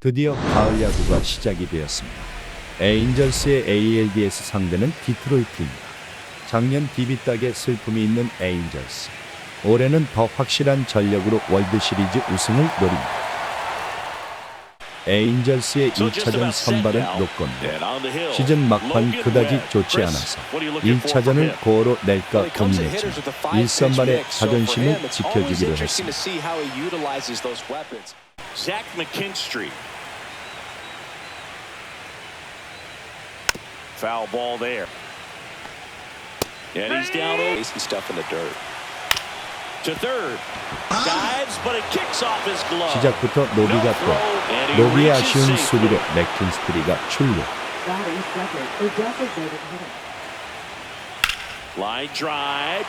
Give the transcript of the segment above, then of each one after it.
드디어 가을 야구가 시작이 되었습니다. 에인절스의 ALDS 상대는 디트로이트입니다. 작년 디비딱에 슬픔이 있는 에인절스. 올해는 더 확실한 전력으로 월드 시리즈 우승을 노립니다. 에인절스의 2차전 선발은 노건데 시즌 막판 그다지 좋지 않아서 1차전을 고어로 낼까 고민했지만 1선발의 자존심을 지켜주기로 했습니다. Foul ball there. And he's down over Chasing stuff in the dirt. to third. Dives, but it kicks off his glove. 시작부터 노비가 또 노비의 아쉬운 수비로 맥킨스트리가 출루. Batting second for designated hitter. Line drive.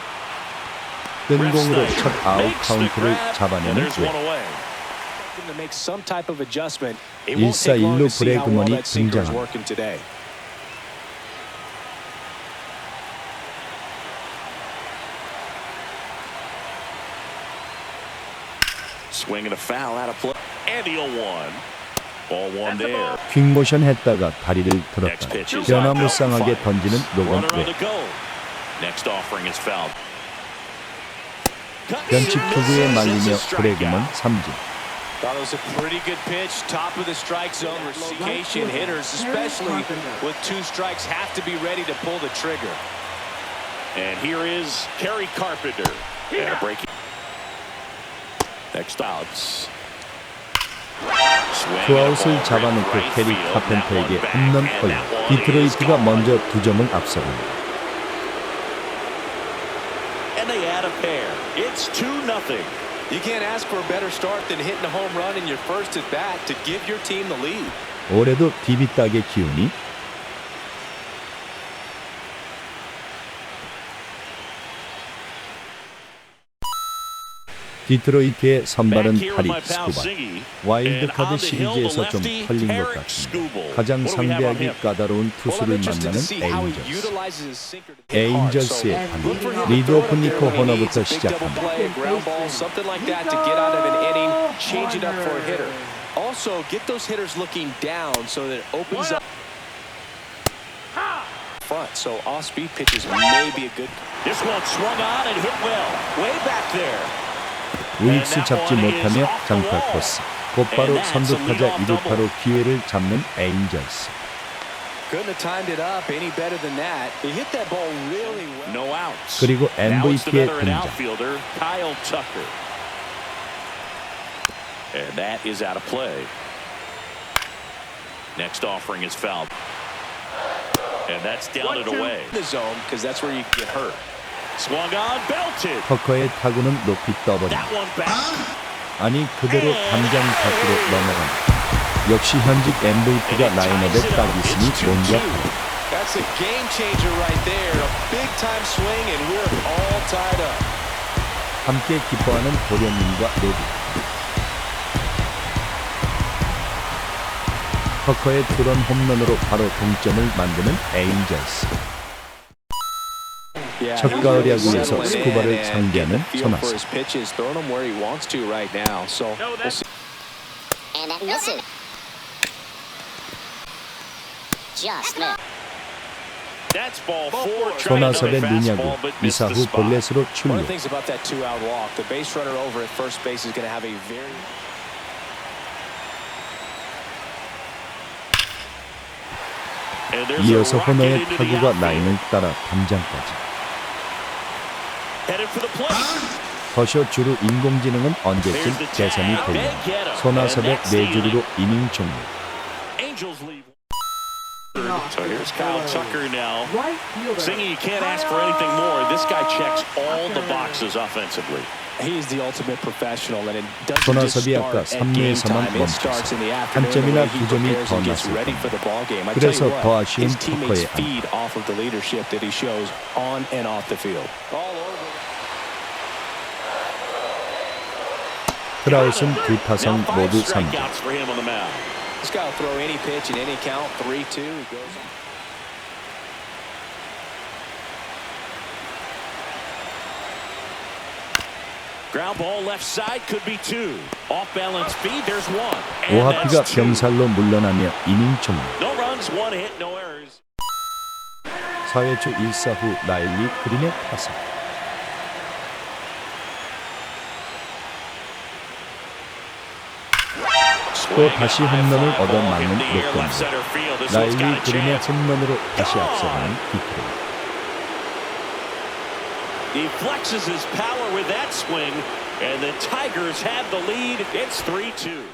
뜬 공으로 Snyder 첫 아웃 makes the 카운트를 grab, and 잡아내는 there's one 왜 away. To make some type of adjustment. It won't 일사 take long 일루 to see how well 브레이크먼이 that sinker is 등장합니다. working today. Swinging a foul out of play. And the 0-1. Ball one there. 퀵모션 했다가 다리를 Next 들었다. pitch is 변화무쌍하게 out 던지는 노건 Runner on 왜 the go. Next offering is fouled. 변칙 투구에 말리며 브레이크먼 삼진. Thought it was a pretty good pitch, top of the strike zone. Reciprocation hitters, especially with two strikes, have to be ready to pull the trigger. And here is Kerry Carpenter. And a breaking. 투아웃을 잡아놓고 캐리. 카펜터에게 홈런 and 허용. 디트로이트가 먼저. 두 점을 앞서갑니다. And they add a pair. It's 2 nothing. You can't ask for a better start than hitting a home run in your first at bat to give your team the lead. 올해도 디비딱의 기운이 디트로이트의 선발은 pal 스쿠바. 와일드카드 시리즈에서 좀 털린 것 같습니다. 가장 상대하기 까다로운 투수를 만나는 see how he 에인절스. utilizes his sinker to hit hard. 에인절스의 So, 판 look for him to 리드 throw it 오프 up there 니코 호너부터 시작합니다. play, a ground ball, something like that to get out of an inning, change it up for a hitter. Also, get those hitters looking down so that it opens up front. So off-speed pitches may be a good. This one swung on and hit well. Way back there. 우익수 잡지 못하며 장타 코스. 곧바로 선두타자 2루타로 기회를 잡는 에인절스. Couldn't have timed it up any better than that. He hit that ball really well. No outs. 그리고 MVP의 등장. outfielder Kyle Tucker. And that is out of play. Next offering is fouled. And that's down and away. The zone because that's where you get hurt. Swung on, belted. 터커의 타구는 높이 back. 아니 그대로 담장 밖으로 넘어갑니다. 역시 현직 MVP가 라인업에 딱 있으니 뭔가 That's a game changer right there. A big time swing, and we're all tied up. 함께 기뻐하는 도련님과 로비. 터커의 투런 홈런으로 바로 동점을 만드는 에인절스. 첫 가을 야구에서 and 상대하는 but missed 이사 the 후. 볼넷으로 출루. 이어서 the 타구가. 라인을 따라 담장까지. 더쇼 주루 인공지능은 언제쯤 개선이 him. 손아섭의 네 주루로 이닝 종료. Angels leave. So here's Kyle Tucker now. Right fielder. Singing, you can't ask for anything more. This guy checks all the boxes offensively. He is the ultimate professional, and it doesn't just 손아섭이 아까 start at game 삼루에서만 time. It starts in the 멈췄어. afternoon, 한 점이나 두 점이 더 났을 ready 겁니다. for the ball game. I tell 그래서 you 더 what, 아쉬운 터커의 안. feed off of the leadership that he shows on and off the field. All over. 트라우스는 두 five 모두 삼진. strikeouts for him on the mound. This guy will throw any pitch in any count, three-two. He goes. Ground ball left side could be two. Off balance feed, there's one. And 오하피가 that's two. 병살로 물러나며 이닝 종료. 4회초 1사 후 나일리 그린의 타석. 또 다시 홈런을 얻어 맞는 롯데입니다. 나일리 그린의 홈런으로 다시 앞서가는 디트로이트. He flexes his power with that swing, and the Tigers have the lead. It's 3-2.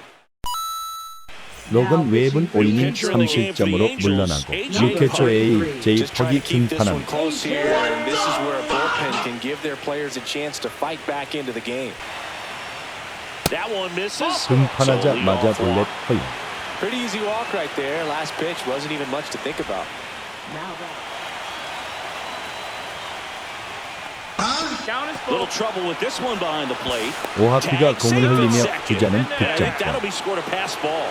로건 웨이브는 5이닝 3실점으로 물러나고 6회초 A 제이 퍽이 to keep this one 등판합니다. close here, and this is where a bullpen can give their players a chance to fight back into the game. That one misses. 등판하자 So 마자 leadoff 볼넷 walk. 허용. Pretty easy walk right there. Last pitch wasn't even much to think about. Now that. Little trouble with this one behind the plate. 오하피가 Tag 공을 safe at 흘리며 second. 주자는 And I think that'll 득점권. be scored a pass ball.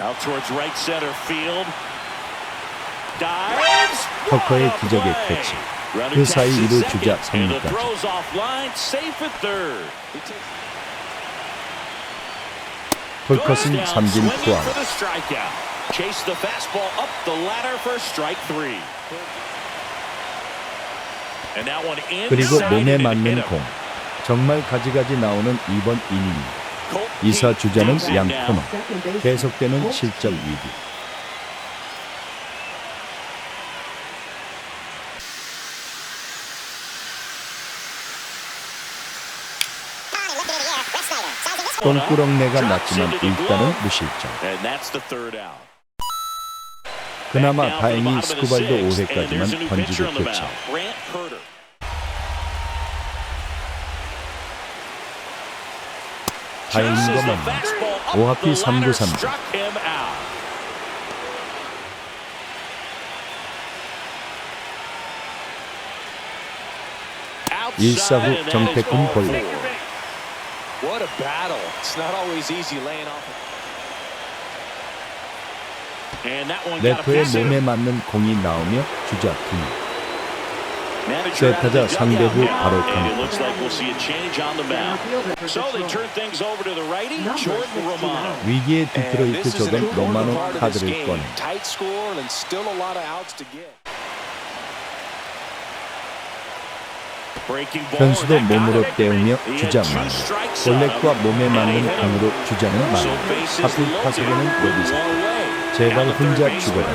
Out towards right center field. Dives. 터커의 Right 기적의 off play. 캐치. 그 사이 이루 주자 and the 삼루까지. throws offline, safe at third. 폴컷은 Goes down, 삼진 one 그리고 몸에 맞는. 공. 정말 가지가지 나오는 이번 이닝입니다. Colt 이사 주자는 양. 코너. 계속되는 실점 위기. 똥꾸렁내가 났지만 일단은 무실점. 그나마 다행히 스쿠발도 sixth, and there's a 5회까지만 new pitcher 던지고 교체. 다행인 것만 fastball up 오하피 the ladder, 3구 3진. struck him out. 일사 후 Outside, and that is 정태근 볼넷. What a battle. It's not always easy laying off. And that one got a 레프의 piece of 몸에 it. 맞는 공이 나오며 주자 두 Manager out of the 세타자 상대 후 dugout 바로 now, and it 컴. looks like we'll see a change on the mound. So they turn things over to the righty, Jordan 69. Romano. 위기의 And 디트로이트 this is an important 로마노 part of this 카드를 game. 꺼내 Tight score and still a lot of outs to get. 변수도 몸으로. 때우며 He had 주자 two 만 strikes on 볼넷과 몸에 맞는. 공으로 주자는 bases 하필 타석에는 여기서. 제발 혼자 죽어라.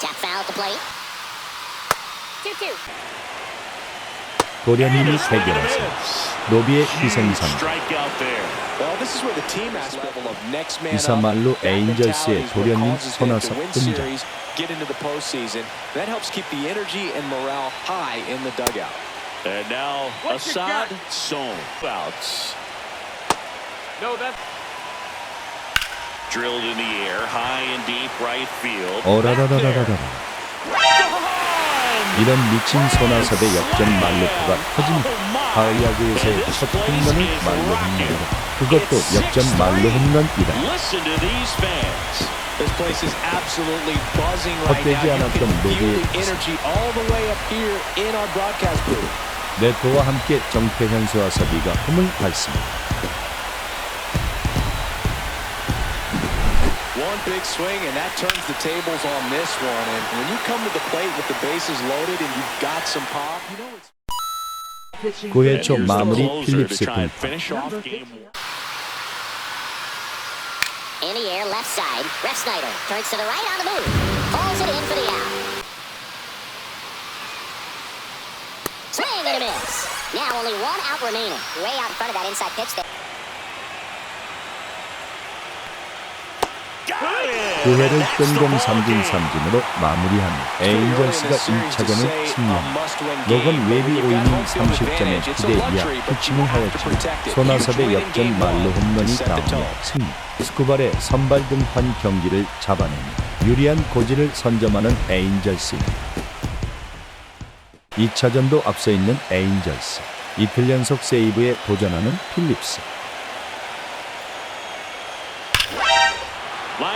Tap foul at the plate. 2-2. 도련님이 miss. 노비의 up. 이사말로 에인절스의 도련님 손아섭 등장. series, get into the postseason. That helps keep the energy and morale high in the dugout. And now Assad Son. Outs. No, that Drilled in the air, high and deep right field. 어라라라라라라 Gone! 이런 미친 손아섭의 역전 말루프가 터집니다. 가을 야구에서의 첫 홈런을 말로 홈런으로 그것도 역전 말로 홈런이다. 헛되지 않았던 booth. 네토와 함께 정태현 수아섭이가 홈을 밟습니다. big swing, and that turns the tables on this one. And when you come to the plate with the bases loaded and you've got some pop, you know it's Pitching 구 And 회초 here's the 마무리 closer to 필립스 try and 등판. finish off number game 50. one. In the air, left side. Ref Snyder turns to the right on the move. Pulls it in for the out. Swing and a miss. Now only one out remaining. Way out in front of that inside pitch there. 9회를 That's the 뜬공 삼진. 삼진으로 마무리합니다. 에인절스가 1차전을 승리합니다. 로건 웨비 5이닝 30점에 기대 이하 피칭을 하였지만 손아섭의 역전 말로 홈런이 나오며 승리. 스쿠발의 선발 등판 경기를 잡아냅니다. 유리한 고지를 선점하는 에인절스입니다. 2차전도 앞서 있는 에인절스. 이틀 연속 세이브에 도전하는 필립스.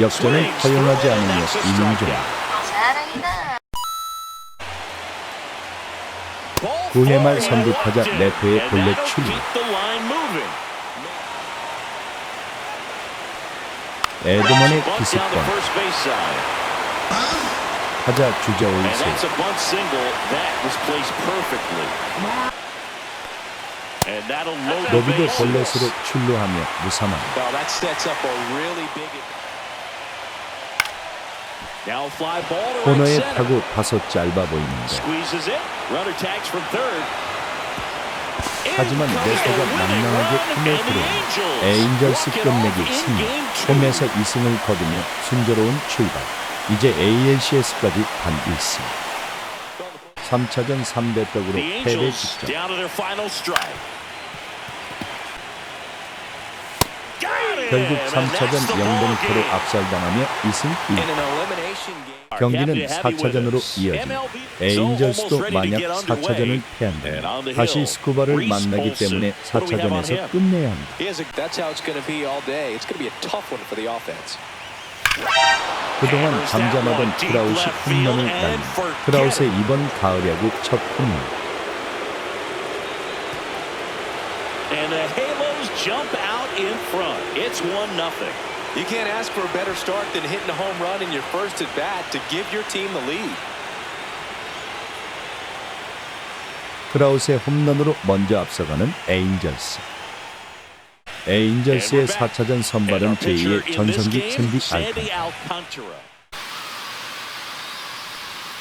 역전을 허용하지 않으며 이민종. strikeout. Ball 9회 말 선두 타자 레프의 that'll 출루. 에드먼의 기습권. 타자 주자 올세. bases. 볼넷으로 출루하며 무사만. Well, that sets up a really big. Now fly ball to right 코너에. 타고 다소 짧아 보이는데 하지만 winning 낭낭하게 들어온 Angels 에인절스 끝내기 승리. 홈에서 2승을 거두며 순조로운 출발. 이제 ALCS까지 단 1승. 3차전 3대 떡으로 The 패배 Angels 직전. down to their final strike. Got it! 결국 And 3차전 that's the 0대 ball 6으로 game. 압살당하며 2승 In 1무. an elimination game. 경기는 Happy to have you with 4차전으로 us. 이어집니다. MLB 에인절스도 만약 get underway. 4차전을 And on 패한다면 다시 스쿠바를 만나기. 때문에 What do we have on 4차전에서 him? 끝내야 합니다. Offense. 그동안 잠잠하던 field 홈런을 날린 it. 이번 가을 야구 첫 홈런. jump out in front. It's 1 nothing. You can't ask for a better start than hitting a home run in your first at bat to give your team the lead. 트라우스의 홈런으로 먼저 앞서가는 에인절스. 에인절스의 4차전 선발은 제2의 전성기 샌디 Sandy 알칸. Alcantara.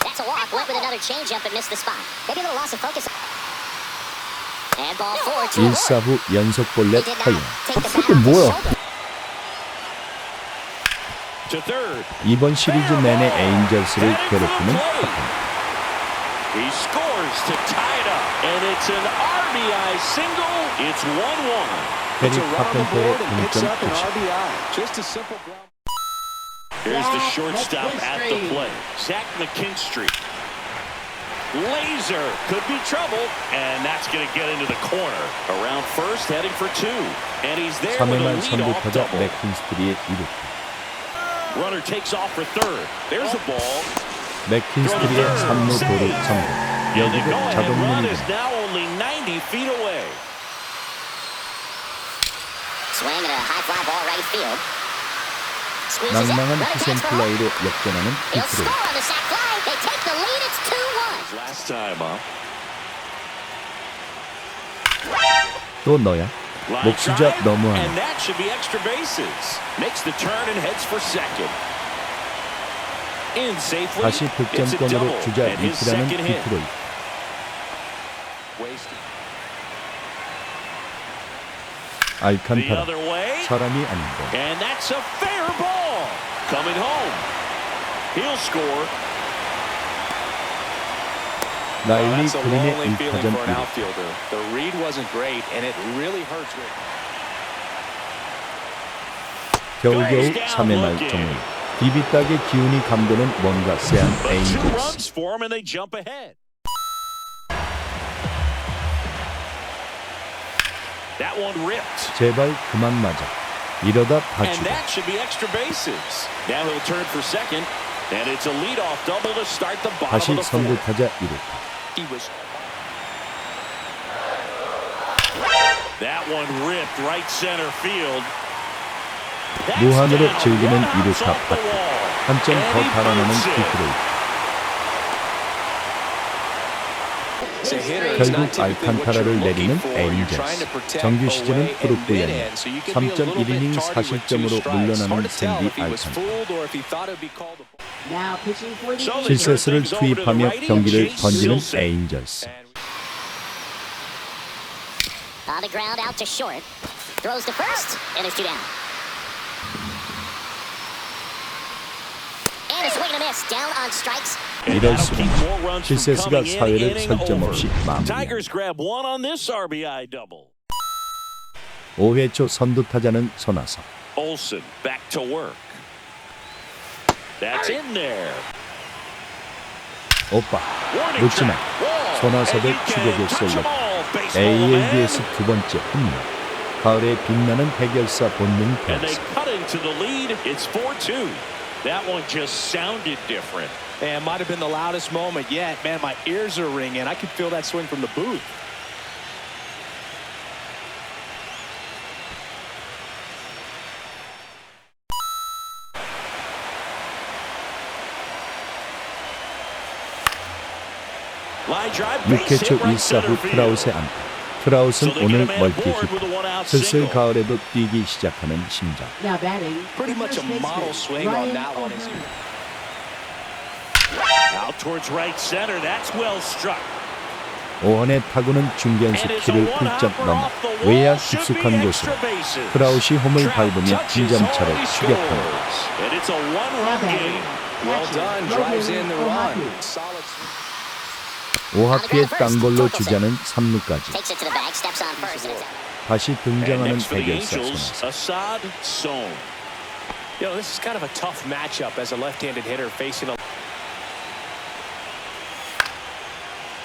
That's a walk. Went with another changeup and missed the spot. Maybe a little loss of focus. 1사 후 연속 He 볼넷 허용. To third. 이번 시리즈 내내 에인절스를 괴롭히는. 카펜. He scores to tie it up. And it's an RBI single. It's 1-1. It's 페리 a run on the 카펜터의 board and picks up an. RBI. Just a simple ground. Here's the shortstop at the plate. Zach McKinstry. Laser could be trouble, and that's going to get into the corner. Around first, heading for two. And he's there 3회 with a 말 선두 leadoff 타자 double. 맥킨스트리의 2루. Runner takes off for third. There's a ball. 맥킨스트리의 3루 도루 성공. And the 여기도 go-ahead 자동 run 문이다. is now only 90 feet away. Swing and a high fly ball right field. For home. 플라이로 역전하는 He'll 디트로이트. score on the sac fly. They take the lead. It's 2-1. Last time up. 또 너야? 목수자 너무하네. 다시 득점권으로 주자. Wasted. The 알칸타라. 사람이 아닌데 Coming home. He'll score. Well, 라일리 that's a 그린의 lonely feeling 1타전 for an 1루. outfielder. The read wasn't great, and it really hurts. Rick. 겨우 겨우 Goes down 3회 말 looking. 종료. 비비딱의 기운이 감도는 뭔가 쎄한 But two 에인절스. runs for him and they jump ahead. That one ripped. 제발 그만 맞아. 이러다 And 다치다. that should be extra bases. Now he'll turn for second. And it's a leadoff double to start the bottom 다시 the 선두 fourth. 타자 1루. He was That one ripped right center field. That's 무한으로 down. 즐기는 One 이루 out's 탑 off the 밖에. wall. 한점 And 더 달아나는. 디트로이트. It's a hitter. It's 결국 알칸타라를 내리는 protect 정규 시즌은 a little 3.1이닝 bit tardy with two 40점으로 strikes. 물러나는 샌디 if he was 알칸타. fooled or if he thought it would be called a ball. Now pitching for the So they Angels. turn 실세스를 투입하며 경기를 on strikes. 이럴 수가. 실세스가 사회를 설정. 없이 마무리. Tigers grab one on this RBI double. 5회 초 선두 타자는 손아섭. Olson back to work. That's in there. 오빠 놓치마. 손아섭의 touch 쏠렸다. ALDS 두 번째 홈런. 가을에 빛나는 해결사 본능 4-2. That one just sounded different. And might have been the loudest moment yet. Man, my ears are ringing. I could feel that swing from the booth. Line drive, base 6회 hit 초 right 1사 center 후 field. 트라우스의 안타. So 트라우스는 they 오늘 get a man 멀티 board with a 히트. one-out 슬슬 single. 가을에도 뛰기 시작하는 심장. 오원의 타구는 중견수 키를 one 훌쩍 hopper 넘어 off the wall. 외야 깊숙한 곳으로 extra bases. 트라우시 홈을 밟으며 he 추격합니다. scores. And it's a Now one-run batting. game. Well Catcher, done. Drives in the Logan run. O'Happy. Solid swing. 오하피의 땅볼로 주자는 3루까지 Takes it to the bag, steps on first, and it's out. 다시 등장하는 Angels, 손아섭. Assad Sohn. You know, this is kind of a tough matchup as a left-handed hitter facing a Ripped to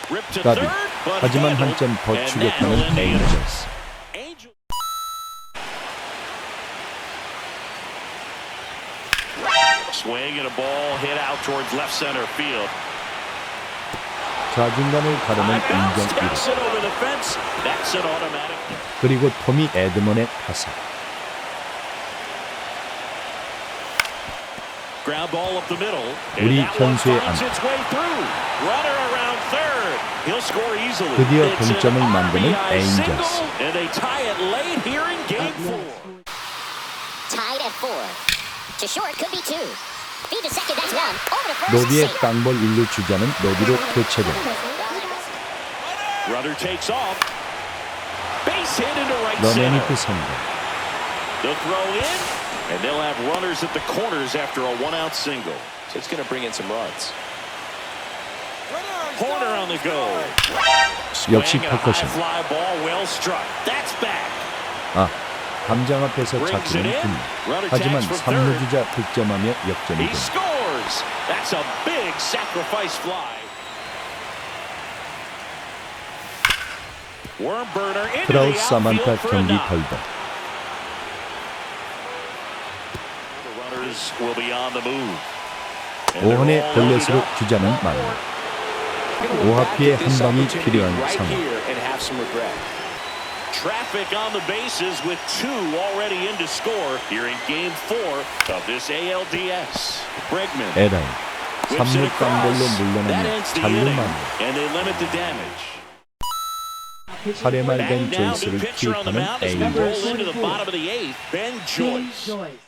까비. but 하지만. 한 점 더 추격하는. 에인저스. Field. 좌중간을 가르는 인정 1루. takes it over the fence. That's an automatic. 그리고 토미 에드먼의 타석. Ground ball up the middle. 우리 And that one 현수의 finds 안타. its way through. Runner around third. He'll score easily. 드디어 It's an 동점을 만드는 RBI 에인저스. single, And they tie it late here in game Up four. next. Tied at four. To short, could be two. Feed to second, that's one. Over to first, 노비의. 땅볼 1루 주자는 노비로 교체됩니다. Runner takes off. Base hit into right 러네니트 center. 성공. The throw in, and they'll have runners at the corners after a one-out single. So it's going to bring in some runs. Horner on the go. 역시 Swing and a high 퍼커션. fly ball, well struck. That's back. 아, 담장 앞에서 Brings it 잡히는 in. 군. Runner 하지만 tags from 3루 third. 주자 득점하며 역전이 He 됩니다. scores. That's a big sacrifice fly. Worm burner into the 트라우스 사만타 outfield for a 경기 knock. 결과. 오헌의 all 볼넷으로 loaded up. 주자는 만루. Gonna 오하피의 back 한 this 방이 opportunity 필요한 right 상황. here and have some regret. Traffic on the bases with two already in to score here in game four of this ALDS. Bregman 에라이. whips it 3루 땅볼로 across. That 물러나며 ends the 잘루 inning, 만루. and they limit the damage. 살에 말된 Batting down, 조이스를 new pitcher on the 투입하는 mound as we 에인저스.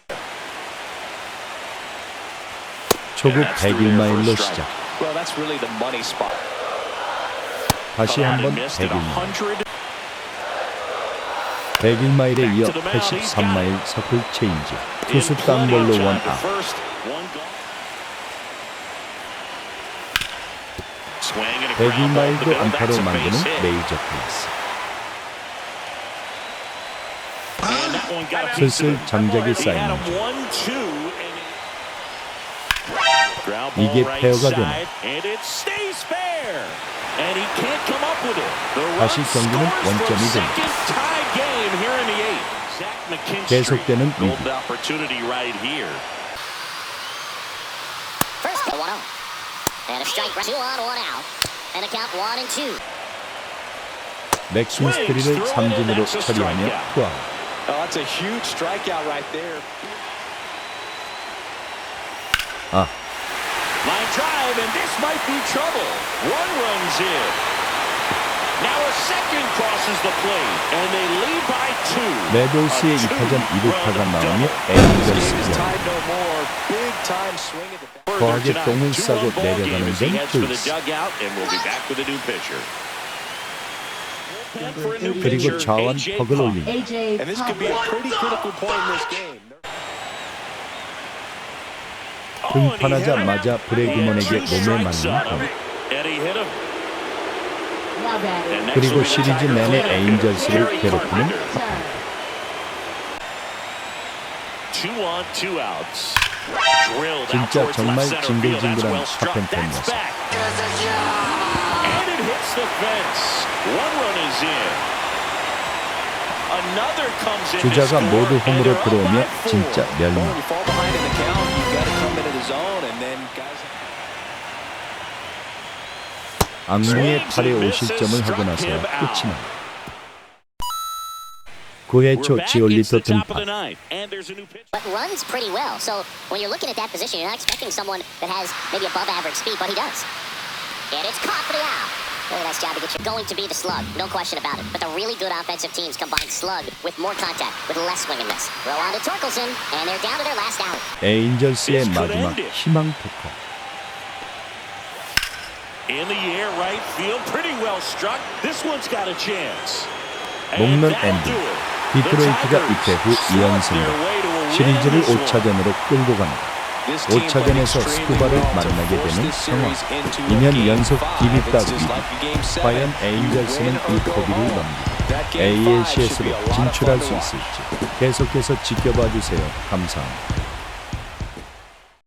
초구 And that's through there 101마일로 for a strike. 시작. 다시 한번 and missed at 101마일. 100. 101마일에 이어 Back to the mound. He's got 83마일 서클 체인지. 투수 plenty 땅볼로 of time 원 to 아웃. first, one gone. Swing and a ground ball up the 101마일도 middle. 안타로 만드는. 레이저 클래스. 슬슬. 장작이 쌓이는 중. 이게 페어가 run 다시 경기는 원점이 됩니다. 계속되는 위기. golden opportunity right here. First, the 1 0. And a strike, two on, one out. And a count one and two. 맥슨 스트리를 삼진으로 처리하며 투아웃. Oh. 아, Line drive, and this might be trouble. One runs in. Now a second crosses the plate, and they lead by two. 레돌스의 A 2타전 two-run 2루타가 나오며 double. Game is 에인저스 연. tied no more. Big time swing at the bat. Further 거하게 tonight, 똥을 two-run 싸고 ball game 내려가는 as he 건 heads for the 조이스. dugout, and we'll be back with a new pitcher. And for a new 그리고 pitcher, 좌완 AJ 턱을 Puk. 올립니다. AJ And this could be a pretty critical point in this game. 등판하자마자 브래그먼에게 몸에 맞는 공. 그리고 시리즈 내내. 에인절스를 괴롭히는 out 진짜 정말 징글징글한 카펜터입니다. 주자가 모두 홈으로 four. 진짜 멸망. zone, and then guys. 악몽의 8회 Swings and 5실점을 하고 misses, 나서 struck him 끝이 out. 납니다. 9회 We're 초 back. It's 지올리토 the top of the 등판. ninth, and there's a new pitch. But runs pretty well. So when you're looking at that position, you're not expecting someone that has maybe above average speed, but he does. And it's caught for the out. Really nice job to get you. Going to be the slug, no question about it. But the really good offensive teams combine slug with more contact, with less swing and miss. Throw on to Torkelson, and they're down to their last out. 에인절스의 This could 마지막 end it. 희망 토커. In the air, right field, pretty well struck. This one's got a chance. And 목는 that'll 엔딩. do it. 디트로이트가 The 입대 후 Tigers slug 2연승으로 their way to a win 시리즈를 in this one. 5차전으로 끌고 갑니다. This team played 5차전에서 extremely 스쿠바를 만나게 되는 상황. series into a 2년 game 연속 seven. 과연 win 이 home. 넘기고 ALCS로 진출할 수. 있을지 계속해서 지켜봐 주세요. 감사합니다.